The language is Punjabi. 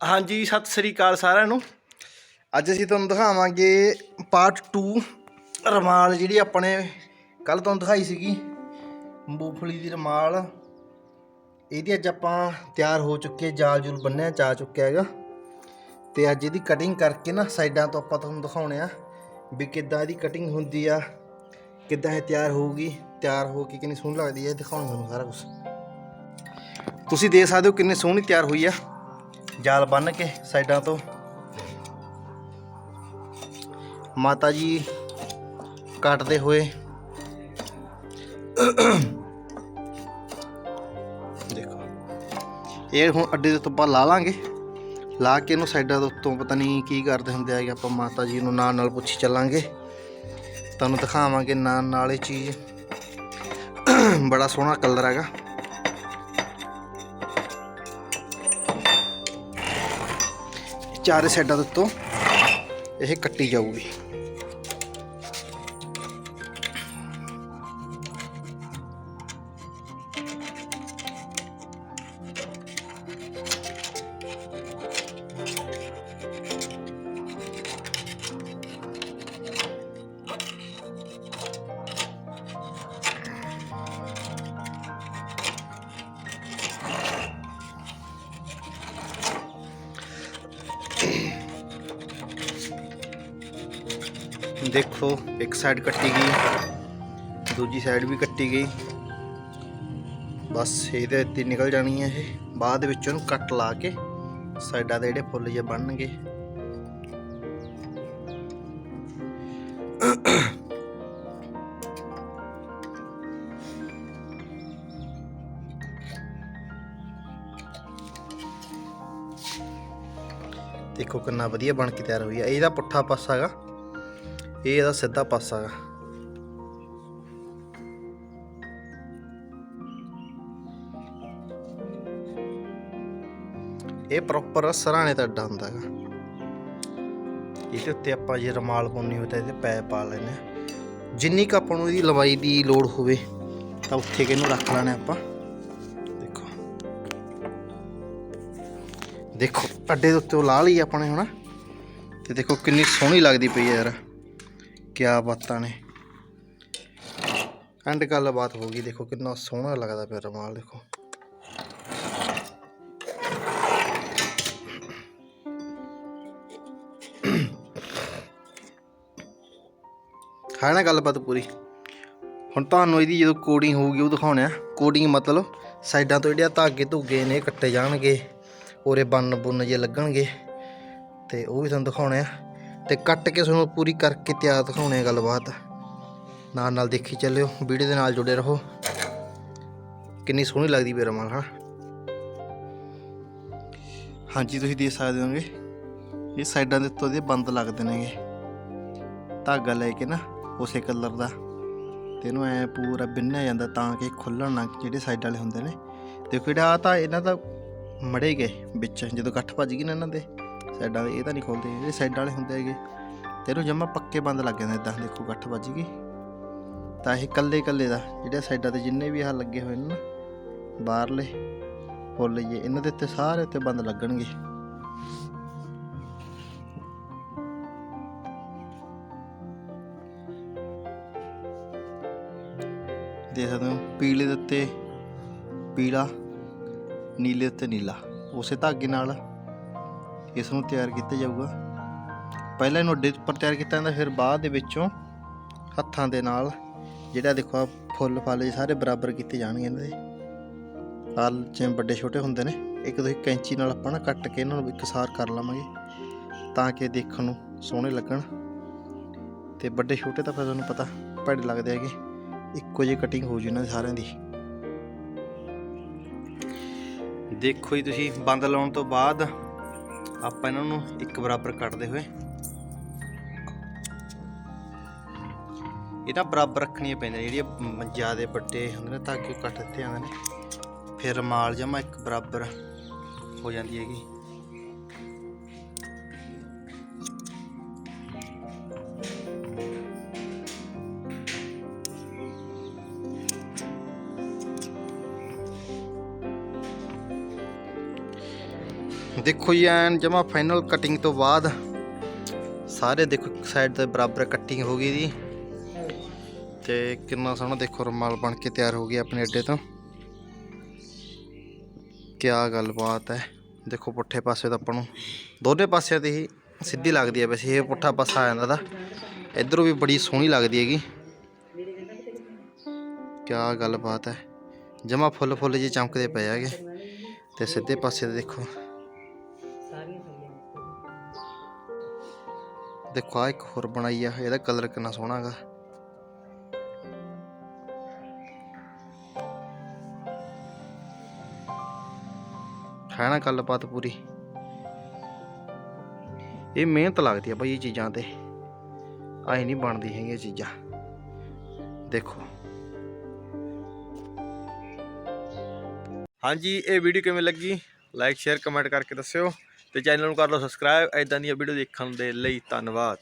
ਹਾਂਜੀ, ਸਤਿ ਸ੍ਰੀ ਅਕਾਲ ਸਾਰਿਆਂ ਨੂੰ। ਅੱਜ ਅਸੀਂ ਤੁਹਾਨੂੰ ਦਿਖਾਵਾਂਗੇ ਪਾਰਟ 2 ਰਮਾਲ ਜਿਹੜੀ ਆਪਣੇ ਕੱਲ ਤੁਹਾਨੂੰ ਦਿਖਾਈ ਸੀਗੀ, ਮੂੰਗਫਲੀ ਦੀ ਰਮਾਲ। ਇਹਦੀ ਅੱਜ ਆਪਾਂ ਤਿਆਰ ਹੋ ਚੁੱਕੇ ਜਾਲ ਜੁਲ ਬੰਨਿਆ ਚਾ ਚੁੱਕਿਆ ਹੈਗਾ। ਤੇ ਅੱਜ ਇਹਦੀ ਕਟਿੰਗ ਕਰਕੇ ਨਾ ਸਾਈਡਾਂ ਤੋਂ ਆਪਾਂ ਤੁਹਾਨੂੰ ਦਿਖਾਉਣੇ ਆ ਵੀ ਕਿੱਦਾਂ ਇਹਦੀ ਕਟਿੰਗ ਹੁੰਦੀ ਆ, ਕਿੱਦਾਂ ਇਹ ਤਿਆਰ ਹੋਊਗੀ, ਤਿਆਰ ਹੋ ਕੇ ਕਿੰਨੀ ਸੋਹਣੀ ਲੱਗਦੀ ਹੈ ਇਹ ਦਿਖਾਉਣਾ ਤੁਹਾਨੂੰ ਸਾਰਾ ਕੁਝ ਤੁਸੀਂ ਦੇਖ ਸਕਦੇ ਹੋ ਕਿੰਨੀ ਸੋਹਣੀ ਤਿਆਰ ਹੋਈ ਆ। ਜਾਲ ਬੰਨ ਕੇ ਸਾਈਡਾਂ ਤੋਂ। ਮਾਤਾ ਜੀ ਕੱਟਦੇ ਹੋਏ ਦੇਖੋ, ਇਹ ਹੁਣ ਅੱਡੇ ਦੇ ਉੱਤੇ ਆਪਾਂ ਲਾ ਲਾਂਗੇ। ਲਾ ਕੇ ਇਹਨੂੰ ਸਾਈਡਾਂ ਦੇ ਉੱਤੋਂ ਪਤਾ ਨਹੀਂ ਕੀ ਕਰਦੇ ਹੁੰਦੇ ਆਗੇ ਆਪਾਂ, ਮਾਤਾ ਜੀ ਨੂੰ ਨਾਲ ਨਾਲ ਪੁੱਛੀ ਚੱਲਾਂਗੇ। ਤੁਹਾਨੂੰ ਦਿਖਾਵਾਂਗੇ ਨਾਲ ਨਾਲ ਇਹ ਚੀਜ਼। ਬੜਾ ਸੋਹਣਾ ਕਲਰ ਹੈਗਾ। ਚਾਰੇ ਸਾਈਡਾਂ ਦੇ ਉੱਤੋਂ ਇਹ ਕੱਟੀ ਜਾਊਗੀ। ਦੇਖੋ, ਇੱਕ ਸਾਈਡ ਕੱਟੀ ਗਈ, ਦੂਜੀ ਸਾਈਡ ਵੀ ਕੱਟੀ ਗਈ। ਬਸ ਇਹਦੇ ਉੱਤੇ ਨਿਕਲ ਜਾਣੀ ਹੈ ਇਹ। ਬਾਅਦ ਵਿੱਚ ਉਹਨੂੰ ਕੱਟ ਲਾ ਕੇ ਸਾਈਡਾਂ ਦੇ ਜਿਹੜੇ ਫੁੱਲ ਜੇ ਬਣਨਗੇ। ਦੇਖੋ ਕਿੰਨਾ ਵਧੀਆ ਬਣ ਕੇ ਤਿਆਰ ਹੋਈ ਹੈ ਇਹਦਾ ਪੁੱਠਾ ਪਾਸਾ ਹੈਗਾ। ਇਹ ਇਹਦਾ ਸਿੱਧਾ ਪਾਸਾ ਹੈਗਾ ਇਹ ਪ੍ਰੋਪਰ ਸਰਾਣੇ ਦਾ ਅੱਡਾ ਹੁੰਦਾ ਹੈਗਾ। ਇਹਦੇ ਉੱਤੇ ਆਪਾਂ ਜੇ ਰਮਾਲ ਪਾਉਣੀ ਹੋਵੇ ਤਾਂ ਇਹਦੇ ਪੈ ਪਾ ਲੈਣੇ ਆ ਜਿੰਨੀ ਕੁ ਆਪਾਂ ਨੂੰ ਇਹਦੀ ਲੰਬਾਈ ਦੀ ਲੋੜ ਹੋਵੇ, ਤਾਂ ਉੱਥੇ ਕਿਹਨੂੰ ਰੱਖ ਲੈਣਾ ਆਪਾਂ। ਦੇਖੋ। ਦੇਖੋ, ਅੱਡੇ ਦੇ ਉੱਤੇ ਉਹ ਲਾ ਲਈ ਆਪਣੇ ਹੁਣ। ਤੇ ਦੇਖੋ ਕਿੰਨੀ ਸੋਹਣੀ ਲੱਗਦੀ ਪਈ ਹੈ ਯਾਰ। ਕਿਆ ਬਾਤਾਂ ਨੇ। ਐਂਡ ਗੱਲਬਾਤ ਹੋ ਗਈ। ਦੇਖੋ ਕਿੰਨਾ ਸੋਹਣਾ ਲੱਗਦਾ ਪਿਆ ਰਮਾਲ, ਦੇਖੋ। ਹੈ ਨਾ ਗੱਲਬਾਤ ਪੂਰੀ। ਹੁਣ ਤੁਹਾਨੂੰ ਇਹਦੀ ਜਦੋਂ ਕੋਡਿੰਗ ਹੋਊਗੀ, ਉਹ ਦਿਖਾਉਣੇ ਆ। ਕੋਡਿੰਗ ਮਤਲਬ ਸਾਈਡਾਂ ਤੋਂ ਜਿਹੜੇ ਧਾਗੇ ਧੁਗੇ ਨੇ, ਕੱਟੇ ਜਾਣਗੇ। ਉਰੇ ਬੰਨ ਬੁੰਨ ਜੇ ਲੱਗਣਗੇ। ਤੇ ਉਹ ਵੀ ਤੁਹਾਨੂੰ ਦਿਖਾਉਣੇ ਆ। ਤੇ ਕੱਟ ਕੇ ਤੁਹਾਨੂੰ ਪੂਰੀ ਕਰਕੇ ਤਿਆਰ ਦਿਖਾਉਣੇ ਆ ਗੱਲਬਾਤ। ਨਾਲ ਨਾਲ ਦੇਖੀ ਚੱਲਿਓ, ਵੀਡੀਓ ਦੇ ਨਾਲ ਜੁੜੇ ਰਹੋ। ਕਿੰਨੀ ਸੋਹਣੀ ਲੱਗਦੀ ਪਈ ਰਮਾਲ, ਹਾਂ। ਹਾਂਜੀ, ਤੁਸੀਂ ਦੇਖ ਸਕਦੇ ਹੋਗੇ, ਇਹ ਸਾਈਡਾਂ ਦੇ ਉੱਤੋਂ ਦੇ ਬੰਦ ਲੱਗਦੇ ਨੇਗੇ ਧਾਗਾ ਲੈ ਕੇ ਨਾ, ਉਸੇ ਕਲਰ ਦਾ। ਤੇ ਇਹਨੂੰ ਐ ਪੂਰਾ ਬਿੰਨਿਆ ਜਾਂਦਾ ਤਾਂ ਕਿ ਖੁੱਲਣ ਨਾ, ਜਿਹੜੇ ਸਾਈਡ ਵਾਲੇ ਹੁੰਦੇ ਨੇ। ਦੇਖੋ ਜਿਹੜਾ ਆ ਤਾਂ ਇਹਨਾਂ ਦਾ ਮੜੇ ਗਏ ਵਿੱਚ, ਜਦੋਂ ਗੱਠ ਭੱਜ ਗਈ ਨਾ ਇਹਨਾਂ ਦੇ। ਸਾਈਡਾਂ ਦੇ, ਇਹ ਤਾਂ ਨਹੀਂ ਖੋਲਦੇ ਜਿਹੜੇ ਸਾਈਡਾਂ ਵਾਲੇ ਹੁੰਦੇ ਹੈਗੇ। ਤੇ ਇਹਨੂੰ ਜਮਾ ਪੱਕੇ ਬੰਦ ਲੱਗ ਜਾਂਦੇ ਇਦਾਂ, ਦੇਖੋ ਗੱਠ ਵੱਜ ਗਈ। ਤਾਂ ਇਹ ਕੱਲੇ ਕੱਲੇ ਦਾ, ਜਿਹੜੇ ਸਾਈਡਾਂ ਤੇ ਜਿੰਨੇ ਵੀ ਆਹ ਲੱਗੇ ਹੋਏ ਨੇ ਨਾ, ਬਾਹਰਲੇ ਫੁੱਲ ਜੇ ਇਹਨਾਂ ਦੇ ਉੱਤੇ ਸਾਰੇ ਉੱਤੇ ਬੰਦ ਲੱਗਣਗੇ। ਦੇਖ ਸਕਦੇ ਹੋ, ਪੀਲੇ ਦੇ ਉੱਤੇ ਪੀਲਾ, ਨੀਲੇ ਉੱਤੇ ਨੀਲਾ, ਉਸੇ ਧਾਗੇ ਨਾਲ ਇਸ ਨੂੰ ਤਿਆਰ ਕੀਤਾ ਜਾਊਗਾ। ਪਹਿਲਾਂ ਇਹਨੂੰ ਅੱਡੇ ਉੱਪਰ ਤਿਆਰ ਕੀਤਾ ਜਾਂਦਾ, ਫਿਰ ਬਾਅਦ ਦੇ ਵਿੱਚੋਂ ਹੱਥਾਂ ਦੇ ਨਾਲ ਜਿਹੜਾ ਦੇਖੋ ਆਹ ਫੁੱਲ ਫਲ ਸਾਰੇ ਬਰਾਬਰ ਕੀਤੇ ਜਾਣਗੇ ਇਹਨਾਂ ਦੇ। ਫਲ ਜਿਵੇਂ ਵੱਡੇ ਛੋਟੇ ਹੁੰਦੇ ਨੇ, ਇੱਕ ਤੁਸੀਂ ਕੈਂਚੀ ਨਾਲ ਆਪਾਂ ਨਾ ਕੱਟ ਕੇ ਇਹਨਾਂ ਨੂੰ ਇਕਸਾਰ ਕਰ ਲਵਾਂਗੇ, ਤਾਂ ਕਿ ਦੇਖਣ ਨੂੰ ਸੋਹਣੇ ਲੱਗਣ। ਤੇ ਵੱਡੇ ਛੋਟੇ ਤਾਂ ਫਿਰ ਤੁਹਾਨੂੰ ਪਤਾ ਭੜੇ ਲੱਗਦੇ ਹੈਗੇ, ਇੱਕੋ ਜਿਹੀ ਕਟਿੰਗ ਹੋ ਜੂ ਇਹਨਾਂ ਦੇ ਸਾਰਿਆਂ ਦੀ। ਦੇਖੋ ਜੀ ਤੁਸੀਂ, ਬੰਦ ਲਾਉਣ ਤੋਂ ਬਾਅਦ ਆਪਾਂ ਇਹਨਾਂ ਨੂੰ ਇੱਕ ਬਰਾਬਰ ਕੱਟਦੇ ਹੋਏ। ਇਹ ਤਾਂ ਬਰਾਬਰ ਰੱਖਣੀਆਂ ਪੈਂਦੀਆਂ ਜਿਹੜੀਆਂ ਜ਼ਿਆਦਾ ਵੱਡੇ ਹੁੰਦੇ ਨੇ ਤਾਂ ਕਿ ਉਹ ਕੱਟ ਦਿੱਤੇ ਜਾਂਦੇ ਨੇ। ਫਿਰ ਰਮਾਲ ਜਮਾ ਇੱਕ ਬਰਾਬਰ ਹੋ ਜਾਂਦੀ ਹੈਗੀ। ਦੇਖੋ ਜੀ, ਐਨ ਜਮਾ ਫਾਈਨਲ ਕਟਿੰਗ ਤੋਂ ਬਾਅਦ ਸਾਰੇ ਦੇਖੋ ਸਾਈਡ ਤੇ ਬਰਾਬਰ ਕਟਿੰਗ ਹੋ ਗਈ ਜੀ। ਤੇ ਕਿੰਨਾ ਸੋਹਣਾ ਦੇਖੋ ਰੁਮਾਲ ਬਣ ਕੇ ਤਿਆਰ ਹੋ ਗਿਆ ਆਪਣੇ ਅੱਡੇ ਤੋਂ। ਕਿਆ ਗੱਲਬਾਤ ਹੈ। ਦੇਖੋ ਪੁੱਠੇ ਪਾਸੇ ਤਾਂ ਆਪਾਂ ਨੂੰ ਦੋਨੇ ਪਾਸਿਆਂ ਤੇ ਹੀ ਸਿੱਧੀ ਲੱਗਦੀ ਹੈ ਵੈਸੇ, ਇਹ ਪੁੱਠਾ ਪਾਸਾ ਆ ਜਾਂਦਾ ਦਾ। ਇਧਰੋਂ ਵੀ ਬੜੀ ਸੋਹਣੀ ਲੱਗਦੀ ਹੈਗੀ। ਕਿਆ ਗੱਲਬਾਤ ਹੈ। ਜਮਾ ਫੁੱਲ ਫੁੱਲ ਜੀ ਚਮਕਦੇ ਪਏ ਹੈਗੇ। ਤੇ ਸਿੱਧੇ ਪਾਸੇ ਤੇ ਦੇਖੋ ਦੇਖੋ ਆ ਇੱਕ ਹੋਰ ਬਣਾਈ ਆ, ਇਹਦਾ ਕਲਰ ਕਿੰਨਾ ਸੋਹਣਾ ਹੈਗਾ। ਹੈ ਨਾ ਗੱਲਬਾਤ ਪੂਰੀ। ਇਹ ਮਿਹਨਤ ਲੱਗਦੀ ਆ ਭਾਈ ਇਹ ਚੀਜ਼ਾਂ ਤੇ। ਆਈ ਨਹੀਂ ਬਣਦੀ ਹੈਗੀ ਇਹ ਚੀਜ਼ਾਂ। ਦੇਖੋ। ਹਾਂਜੀ, ਇਹ ਵੀਡੀਓ ਕਿਵੇਂ ਲੱਗੀ? ਲਾਈਕ ਸ਼ੇਅਰ ਕਮੈਂਟ ਕਰਕੇ ਦੱਸਿਓ। ਤੇ ਚੈਨਲ ਨੂੰ ਕਰ ਲਓ ਸਬਸਕ੍ਰਾਈਬ ਐਦਾਂ ਦੀਆਂ ਵੀਡੀਓ ਦੇਖਣ ਦੇ ਲਈ ਧੰਨਵਾਦ।